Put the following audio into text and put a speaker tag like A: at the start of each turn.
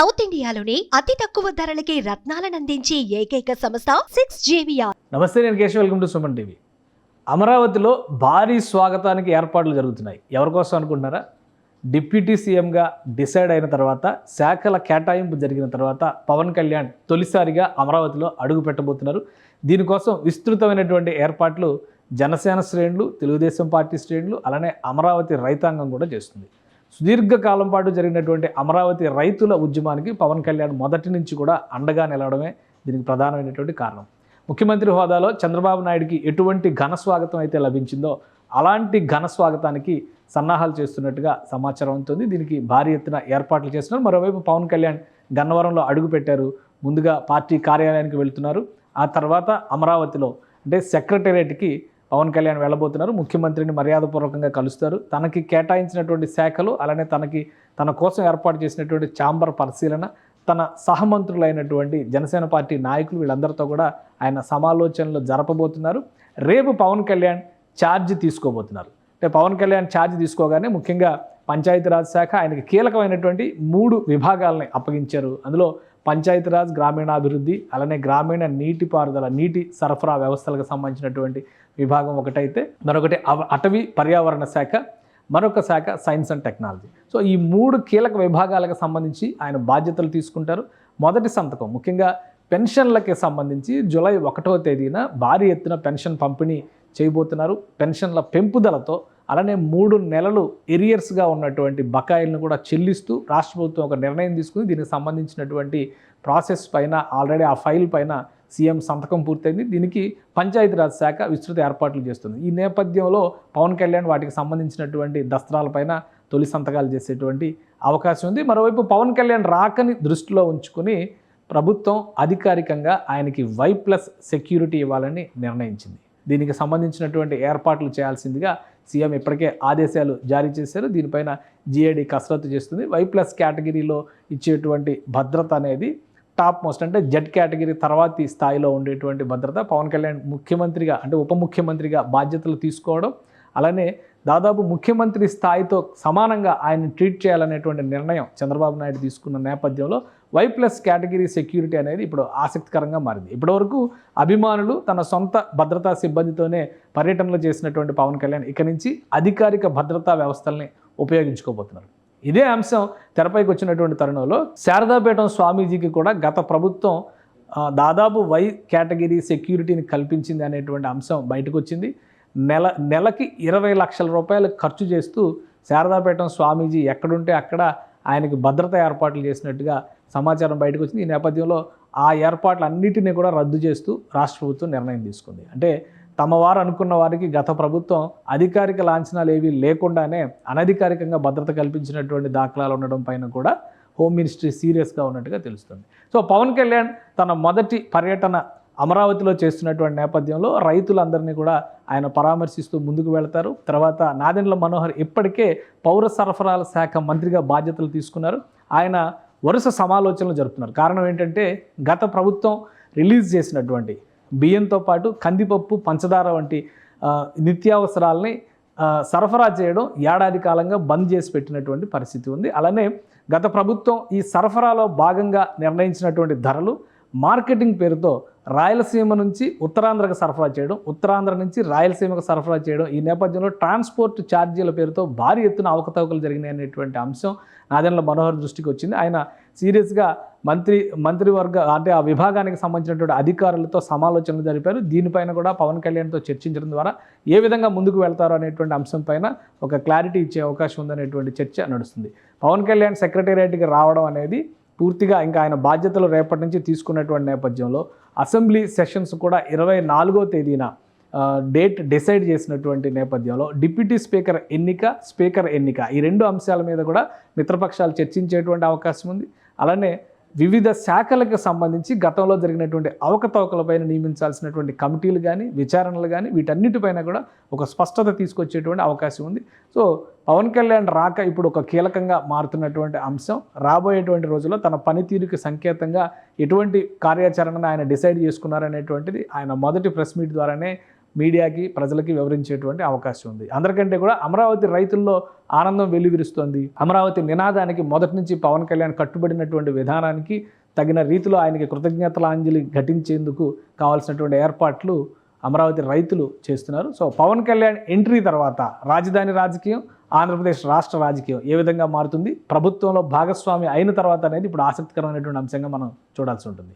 A: South ఇండియాలోనే అతి తక్కువ ధరలకి రత్నాలనందించే ఏకైక సంస్థ సిక్స్ జేవిఆర్.
B: నమస్తే నేను Keshav. Welcome to Suman TV. అమరావతిలో భారీ స్వాగతానికి ఏర్పాట్లు జరుగుతున్నాయి. ఎవరి కోసం అనుకుంటున్నారా? డిప్యూటీ సీఎంగా డిసైడ్ అయిన తర్వాత శాఖల కేటాయింపు జరిగిన తర్వాత పవన్ కళ్యాణ్ తొలిసారిగా అమరావతిలో అడుగు పెట్టబోతున్నారు. దీనికోసం విస్తృతమైనటువంటి ఏర్పాట్లు జనసేన శ్రేణులు తెలుగుదేశం పార్టీ శ్రేణులు అలానే అమరావతి రైతాంగం కూడా చేస్తుంది. సుదీర్ఘకాలం పాటు జరిగినటువంటి అమరావతి రైతుల ఉద్యమానికి పవన్ కళ్యాణ్ మొదటి నుంచి కూడా అండగా నిలవడమే దీనికి ప్రధానమైనటువంటి కారణం. ముఖ్యమంత్రి హోదాలో చంద్రబాబు నాయుడికి ఎటువంటి ఘన స్వాగతం అయితే లభించిందో అలాంటి ఘన స్వాగతానికి సన్నాహాలు చేస్తున్నట్టుగా సమాచారం ఉంటుంది దీనికి భారీ ఎత్తున ఏర్పాట్లు చేస్తున్నారు. మరోవైపు పవన్ కళ్యాణ్ గన్నవరంలో అడుగుపెట్టారు ముందుగా పార్టీ కార్యాలయానికి వెళ్తున్నారు. ఆ తర్వాత అమరావతిలో అంటే సెక్రటేరియట్కి పవన్ కళ్యాణ్ వెళ్ళబోతున్నారు. ముఖ్యమంత్రిని మర్యాదపూర్వకంగా కలుస్తారు. తనకి కేటాయించినటువంటి శాఖలు అలానే తనకి తన కోసం ఏర్పాటు చేసినటువంటి ఛాంబర్ పరిశీలన తన సహమంత్రులైనటువంటి జనసేన పార్టీ నాయకులు వీళ్ళందరితో కూడా ఆయన సమాలోచనలు జరపబోతున్నారు. రేపు పవన్ కళ్యాణ్ ఛార్జ్ తీసుకోబోతున్నారు. అంటే పవన్ కళ్యాణ్ ఛార్జ్ తీసుకోగానే ముఖ్యంగా పంచాయతీరాజ్ శాఖ ఆయనకి కీలకమైనటువంటి మూడు విభాగాలని అప్పగించారు. అందులో పంచాయతీరాజ్ గ్రామీణాభివృద్ధి అలానే గ్రామీణ నీటిపారుదల నీటి సరఫరా వ్యవస్థలకు సంబంధించినటువంటి విభాగం ఒకటైతే మరొకటి అవ- అటవీ పర్యావరణ శాఖ మరొక శాఖ సైన్స్ అండ్ టెక్నాలజీ. సో ఈ మూడు కీలక విభాగాలకు సంబంధించి ఆయన బాధ్యతలు తీసుకుంటారు. మొదటి సంతకం ముఖ్యంగా పెన్షన్లకి సంబంధించి జూలై ఒకటవ తేదీన భారీ ఎత్తున పెన్షన్ పంపిణీ చేయబోతున్నారు. పెన్షన్ల పెంపుదలతో అలానే మూడు నెలలు ఎరియర్స్గా ఉన్నటువంటి బకాయిలను కూడా చెల్లిస్తూ రాష్ట్ర ప్రభుత్వం ఒక నిర్ణయం తీసుకుని దీనికి సంబంధించినటువంటి ప్రాసెస్ పైన ఆల్రెడీ ఆ ఫైల్ పైన సీఎం సంతకం పూర్తయింది. దీనికి పంచాయతీరాజ్ శాఖ విస్తృత ఏర్పాట్లు చేస్తుంది. ఈ నేపథ్యంలో పవన్ కళ్యాణ్ వాటికి సంబంధించినటువంటి దస్త్రాలపైన తొలి సంతకాలు చేసేటువంటి అవకాశం ఉంది. మరోవైపు పవన్ కళ్యాణ్ రాకని దృష్టిలో ఉంచుకుని ప్రభుత్వం అధికారికంగా ఆయనకి వై ప్లస్ సెక్యూరిటీ ఇవ్వాలని నిర్ణయించింది. దీనికి సంబంధించినటువంటి ఏర్పాట్లు చేయాల్సిందిగా సీఎం ఇప్పటికే ఆదేశాలు జారీ చేశారు. దీనిపైన జిఏడి కసరత్తు చేస్తుంది. వై ప్లస్ కేటగిరీలో ఇచ్చేటువంటి భద్రత అనేది టాప్ మోస్ట్ అంటే జెడ్ కేటగిరీ తర్వాతి స్థాయిలో ఉండేటువంటి భద్రత. పవన్ కళ్యాణ్ ముఖ్యమంత్రిగా అంటే ఉప ముఖ్యమంత్రిగా బాధ్యతలు తీసుకోవడం. అలానే దాదాపు ముఖ్యమంత్రి స్థాయితో సమానంగా ఆయన ట్రీట్ చేయాలనేటువంటి నిర్ణయం చంద్రబాబు నాయుడు తీసుకున్న నేపథ్యంలో వై ప్లస్ కేటగిరీ సెక్యూరిటీ అనేది ఇప్పుడు ఆసక్తికరంగా మారింది. ఇప్పటివరకు అభిమానులు తన సొంత భద్రతా సిబ్బందితోనే పర్యటనలు చేసినటువంటి పవన్ కళ్యాణ్ ఇక నుంచి అధికారిక భద్రతా వ్యవస్థల్ని ఉపయోగించుకోబోతున్నారు. ఇదే అంశం తెరపైకి వచ్చినటువంటి తరుణంలో శారదాపేటం స్వామీజీకి కూడా గత ప్రభుత్వం దాదాపు వై కేటగిరీ సెక్యూరిటీని కల్పించింది అనేటువంటి అంశం బయటకు వచ్చింది. నెల నెలకి ఇరవై లక్షల రూపాయలు ఖర్చు చేస్తూ శారదాపేటం స్వామీజీ ఎక్కడుంటే అక్కడ ఆయనకి భద్రత ఏర్పాట్లు చేసినట్టుగా సమాచారం బయటకు వచ్చింది. ఈ నేపథ్యంలో ఆ ఏర్పాట్లన్నిటినీ కూడా రద్దు చేస్తూ రాష్ట్ర ప్రభుత్వం నిర్ణయం తీసుకుంది. అంటే తమ వారు అనుకున్న వారికి గత ప్రభుత్వం అధికారిక లాంఛనాలు ఏవి లేకుండానే అనధికారికంగా భద్రత కల్పించినటువంటి దాఖలాలు ఉండడం పైన కూడా హోమ్ మినిస్ట్రీ సీరియస్గా ఉన్నట్టుగా తెలుస్తుంది. సో పవన్ కళ్యాణ్ తన మొదటి పర్యటన అమరావతిలో చేస్తున్నటువంటి నేపథ్యంలో రైతులందరినీ కూడా ఆయన పరామర్శిస్తూ ముందుకు వెళతారు. తర్వాత నాదెండ్ల మనోహర్ ఇప్పటికే పౌర సరఫరాల శాఖ మంత్రిగా బాధ్యతలు తీసుకున్నారు. ఆయన వరుస సమాలోచనలు జరుపుతున్నారు. కారణం ఏంటంటే గత ప్రభుత్వం రిలీజ్ చేసినటువంటి బియ్యంతో పాటు కందిపప్పు పంచదార వంటి నిత్యావసరాలని సరఫరా చేయడం ఏడాది కాలంగా బంద్ చేసి పెట్టినటువంటి పరిస్థితి ఉంది. అలానే గత ప్రభుత్వం ఈ సరఫరాలో భాగంగా నిర్ణయించినటువంటి ధరలు మార్కెటింగ్ పేరుతో రాయలసీమ నుంచి ఉత్తరాంధ్రకు సరఫరా చేయడం ఉత్తరాంధ్ర నుంచి రాయలసీమకు సరఫరా చేయడం ఈ నేపథ్యంలో ట్రాన్స్పోర్ట్ ఛార్జీల పేరుతో భారీ ఎత్తున అవకతవకలు జరిగినాయి అనేటువంటి అంశం నాదెండ్ల మనోహర్ దృష్టికి వచ్చింది. ఆయన సీరియస్గా మంత్రి మంత్రివర్గ అంటే ఆ విభాగానికి సంబంధించినటువంటి అధికారులతో సమాలోచనలు జరిపారు. దీనిపైన కూడా పవన్ కళ్యాణ్తో చర్చించడం ద్వారా ఏ విధంగా ముందుకు వెళ్తారో అనేటువంటి అంశం పైన ఒక క్లారిటీ ఇచ్చే అవకాశం ఉందనేటువంటి చర్చ నడుస్తుంది. పవన్ కళ్యాణ్ సెక్రటేరియట్కి రావడం అనేది పూర్తిగా ఇంకా ఆయన బాధ్యతలు రేపటి నుంచి తీసుకున్నటువంటి నేపథ్యంలో అసెంబ్లీ సెషన్స్ కూడా ఇరవై నాలుగో తేదీన డేట్ డిసైడ్ చేసినటువంటి నేపథ్యంలో డిప్యూటీ స్పీకర్ ఎన్నిక స్పీకర్ ఎన్నిక. ఈ రెండు అంశాల మీద కూడా మిత్రపక్షాలు చర్చించేటువంటి అవకాశం ఉంది. అలానే వివిధ శాఖలకు సంబంధించి గతంలో జరిగినటువంటి అవకతవకలపైన నియమించాల్సినటువంటి కమిటీలు కానీ విచారణలు కానీ వీటన్నిటిపైన కూడా ఒక స్పష్టత తీసుకొచ్చేటువంటి అవకాశం ఉంది. సో పవన్ కళ్యాణ్ రాక ఇప్పుడు ఒక కీలకంగా మారుతున్నటువంటి అంశం. రాబోయేటువంటి రోజుల్లో తన పనితీరుకి సంకేతంగా ఎటువంటి కార్యాచరణను ఆయన డిసైడ్ చేసుకున్నారనేటువంటిది ఆయన మొదటి ప్రెస్ మీట్ ద్వారానే మీడియాకి ప్రజలకి వివరించేటువంటి అవకాశం ఉంది. అందరికంటే కూడా అమరావతి రైతుల్లో ఆనందం వెల్లివిరుస్తోంది అమరావతి నినాదానికి మొదటి నుంచి పవన్ కళ్యాణ్ కట్టుబడినటువంటి విధానానికి తగిన రీతిలో ఆయనకి కృతజ్ఞతలాంజలి ఘటించేందుకు కావాల్సినటువంటి ఏర్పాట్లు అమరావతి రైతులు చేస్తున్నారు. సో పవన్ కళ్యాణ్ ఎంట్రీ తర్వాత రాజధాని రాజకీయం ఆంధ్రప్రదేశ్ రాష్ట్ర రాజకీయం ఏ విధంగా మారుతుంది? ప్రభుత్వంలో భాగస్వామి అయిన తర్వాత అనేది ఇప్పుడు ఆసక్తికరమైనటువంటి అంశంగా మనం చూడాల్సి ఉంటుంది.